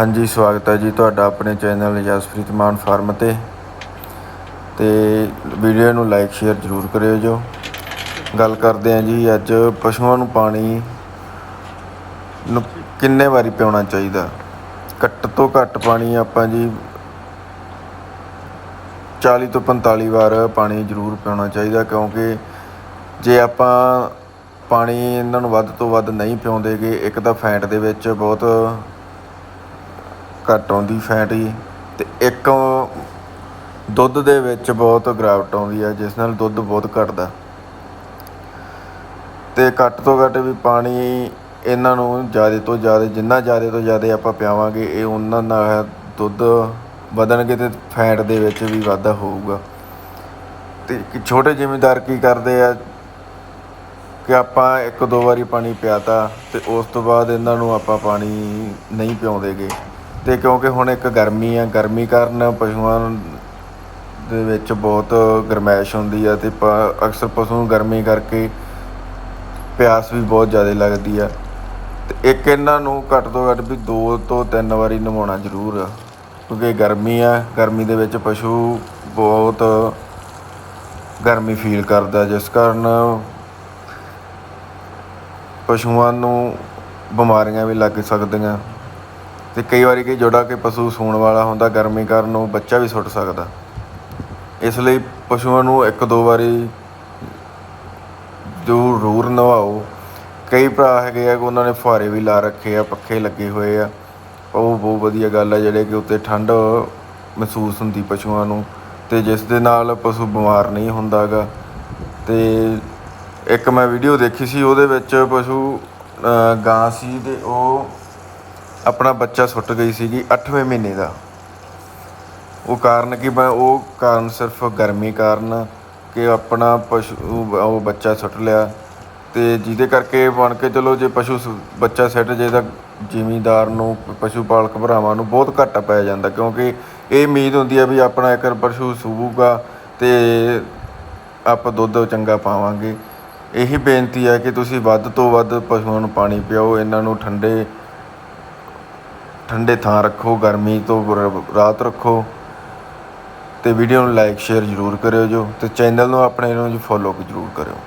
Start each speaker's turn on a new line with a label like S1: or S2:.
S1: ਹਾਂਜੀ, ਸਵਾਗਤ ਹੈ ਜੀ ਤੁਹਾਡਾ ਆਪਣੇ ਚੈਨਲ ਜਸਪ੍ਰੀਤ ਮਾਨ ਫਾਰਮ ਤੇ। ਤੇ ਵੀਡੀਓ ਨੂੰ ਲਾਈਕ, ਸ਼ੇਅਰ ਜ਼ਰੂਰ ਕਰਿਓ ਜੋ। ਗੱਲ ਕਰਦੇ ਹਾਂ ਜੀ, ਅੱਜ ਪਸ਼ੂਆਂ ਨੂੰ ਪਾਣੀ ਨੂੰ ਕਿੰਨੇ ਵਾਰੀ ਪਿਉਣਾ ਚਾਹੀਦਾ? ਘੱਟ ਤੋਂ ਘੱਟ ਪਾਣੀ ਆਪਾਂ ਜੀ 40 ਤੋਂ 45 ਵਾਰ ਪਾਣੀ ਜ਼ਰੂਰ ਪਿਉਣਾ ਚਾਹੀਦਾ, ਕਿਉਂਕਿ ਜੇ ਆਪਾਂ ਪਾਣੀ ਇਹਨਾਂ ਨੂੰ ਵੱਧ ਤੋਂ ਵੱਧ ਨਹੀਂ ਪਿਉਂਦੇਗੇ, ਇੱਕ ਤਾਂ ਫੈਟ ਦੇ ਵਿੱਚ ਬਹੁਤ ਘੱਟ ਆਉਂਦੀ ਫੈਟ ਜੀ ਤੇ ਇੱਕ ਦੁੱਧ ਦੇ ਵਿੱਚ ਬਹੁਤ ਗਿਰਾਵਟ ਆਉਂਦੀ ਹੈ ਜਿਸ ਨਾਲ ਦੁੱਧ ਬਹੁਤ ਘਟਦਾ। ਤੇ ਘੱਟ ਤੋਂ ਘੱਟ ਵੀ ਪਾਣੀ ਇਹਨਾਂ ਨੂੰ ਜ਼ਿਆਦਾ ਤੋਂ ਜ਼ਿਆਦਾ, ਜਿੰਨਾ ਜ਼ਿਆਦਾ ਤੋਂ ਜ਼ਿਆਦਾ ਆਪਾਂ ਪਿਆਵਾਂਗੇ, ਇਹ ਉਹਨਾਂ ਨਾਲ ਦੁੱਧ ਵਧਣਗੇ ਤੇ ਫੈਟ ਦੇ ਵਿੱਚ ਵੀ ਵਾਧਾ ਹੋਊਗਾ। ਤੇ ਛੋਟੇ ਜ਼ਿਮੀਂਦਾਰ ਕੀ ਕਰਦੇ ਆ ਕਿ ਆਪਾਂ ਇੱਕ ਦੋ ਵਾਰੀ ਪਾਣੀ ਪਿਆਤਾ ਤੇ ਉਸ ਤੋਂ ਬਾਅਦ ਇਹਨਾਂ ਨੂੰ ਆਪਾਂ ਪਾਣੀ ਨਹੀਂ ਪਿਆਉਂਦੇਗੇ। ਤੇ ਕਿਉਂਕਿ ਹੁਣ ਇੱਕ ਗਰਮੀ ਆ, ਗਰਮੀ ਕਾਰਨ ਪਸ਼ੂਆਂ ਦੇ ਵਿੱਚ ਬਹੁਤ ਗਰਮੈਸ਼ ਹੁੰਦੀ ਆ ਤੇ ਪ- ਅਕਸਰ ਪਸ਼ੂ ਨੂੰ ਗਰਮੀ ਕਰਕੇ ਪਿਆਸ ਵੀ ਬਹੁਤ ਜ਼ਿਆਦਾ ਲੱਗਦੀ ਆ। ਤੇ ਇੱਕ ਇਹਨਾਂ ਨੂੰ ਘੱਟ ਤੋਂ ਘੱਟ ਵੀ ਦੋ ਤੋਂ ਤਿੰਨ ਵਾਰੀ ਨਵਾਉਣਾ ਜ਼ਰੂਰ ਆ। ਕਿਉਂਕਿ ਗਰਮੀ ਆ, ਗਰਮੀ ਦੇ ਵਿੱਚ ਪਸ਼ੂ ਬਹੁਤ ਗਰਮੀ ਫੀਲ ਕਰਦਾ, ਜਿਸ ਕਾਰਨ ਪਸ਼ੂਆਂ ਨੂੰ ਬਿਮਾਰੀਆਂ ਵੀ ਲੱਗ ਸਕਦੀਆਂ। ਤੇ ਕਈ ਵਾਰੀ ਕਿ ਜੋੜਾ ਕਿ ਪਸ਼ੂ ਸੂਣ ਵਾਲਾ ਹੁੰਦਾ, ਗਰਮੀ ਕਾਰਨ ਉਹ ਬੱਚਾ ਵੀ ਸੁੱਟ ਸਕਦਾ। ਇਸ ਲਈ ਪਸ਼ੂਆਂ ਨੂੰ ਇੱਕ ਦੋ ਵਾਰੀ ਜ਼ਰੂਰ ਨਵਾਓ। ਕਈ ਭਰਾ ਹੈਗੇ ਆ ਕਿ ਉਹਨਾਂ ਨੇ ਫੁਹਾਰੇ ਵੀ ਲਾ ਰੱਖੇ ਆ, ਪੱਖੇ ਲੱਗੇ ਹੋਏ ਆ। ਉਹ ਬਹੁਤ ਵਧੀਆ ਗੱਲ ਆ, ਜਿਹੜੇ ਕਿ ਉੱਤੇ ਠੰਡ ਮਹਿਸੂਸ ਹੁੰਦੀ ਪਸ਼ੂਆਂ ਨੂੰ ਤੇ ਜਿਸ ਦੇ ਨਾਲ ਪਸ਼ੂ ਬਿਮਾਰ ਨਹੀਂ ਹੁੰਦਾਗਾ। ਤੇ ਇੱਕ ਮੈਂ ਵੀਡੀਓ ਦੇਖੀ ਸੀ, ਉਹਦੇ ਵਿੱਚ ਪਸ਼ੂ ਗਾਂ ਸੀ ਤੇ ਉਹ ਆਪਣਾ ਬੱਚਾ ਸੁੱਟ ਗਈ ਸੀਗੀ 8ਵੇਂ ਮਹੀਨੇ ਦਾ। ਉਹ ਕਾਰਨ ਕੀ ਉਹ ਕਾਰਨ ਸਿਰਫ ਗਰਮੀ ਕਾਰਨ ਕਿ ਆਪਣਾ ਪਸ਼ੂ, ਉਹ ਬੱਚਾ ਸੁੱਟ ਲਿਆ ਤੇ ਜਿਹਦੇ ਕਰਕੇ ਬਣ ਕੇ ਚਲੋ ਜੇ ਪਸ਼ੂ ਬੱਚਾ ਸਿੱਟ ਜੇ ਤਾਂ ਜ਼ਿਮੀਂਦਾਰ ਨੂੰ ਪਸ਼ੂ ਪਾਲਕ ਭਰਾਵਾਂ ਨੂੰ ਬਹੁਤ ਘਾਟਾ ਪੈ ਜਾਂਦਾ ਕਿਉਂਕਿ ਇਹ ਉਮੀਦ ਹੁੰਦੀ ਹੈ ਵੀ ਆਪਣਾ ਇੱਕ ਪਸ਼ੂ ਸੂਊਗਾ ਤੇ ਆਪਾਂ ਦੁੱਧ ਚੰਗਾ ਪਾਵਾਂਗੇ। ਇਹੀ ਬੇਨਤੀ ਹੈ ਕਿ ਤੁਸੀਂ ਵੱਧ ਤੋਂ ਵੱਧ ਪਸ਼ੂਆਂ ਨੂੰ ਪਾਣੀ ਪਿਆਓ, ਇਹਨਾਂ ਨੂੰ ਠੰਡੇ ਠੰਡੇ ਥਾਂ ਰੱਖੋ, ਗਰਮੀ ਤੋਂ ਰ- ਰੱਖੋ ਤੇ ਵੀਡੀਓ ਨੂੰ ਲਾਈਕ ਸ਼ੇਅਰ ਜ਼ਰੂਰ ਕਰਿਓ ਜੋ ਤੇ ਚੈਨਲ ਨੂੰ ਆਪਣੇ ਨੂੰ ਜੀ ਫੋਲੋ ਜ਼ਰੂਰ ਕਰਿਓ।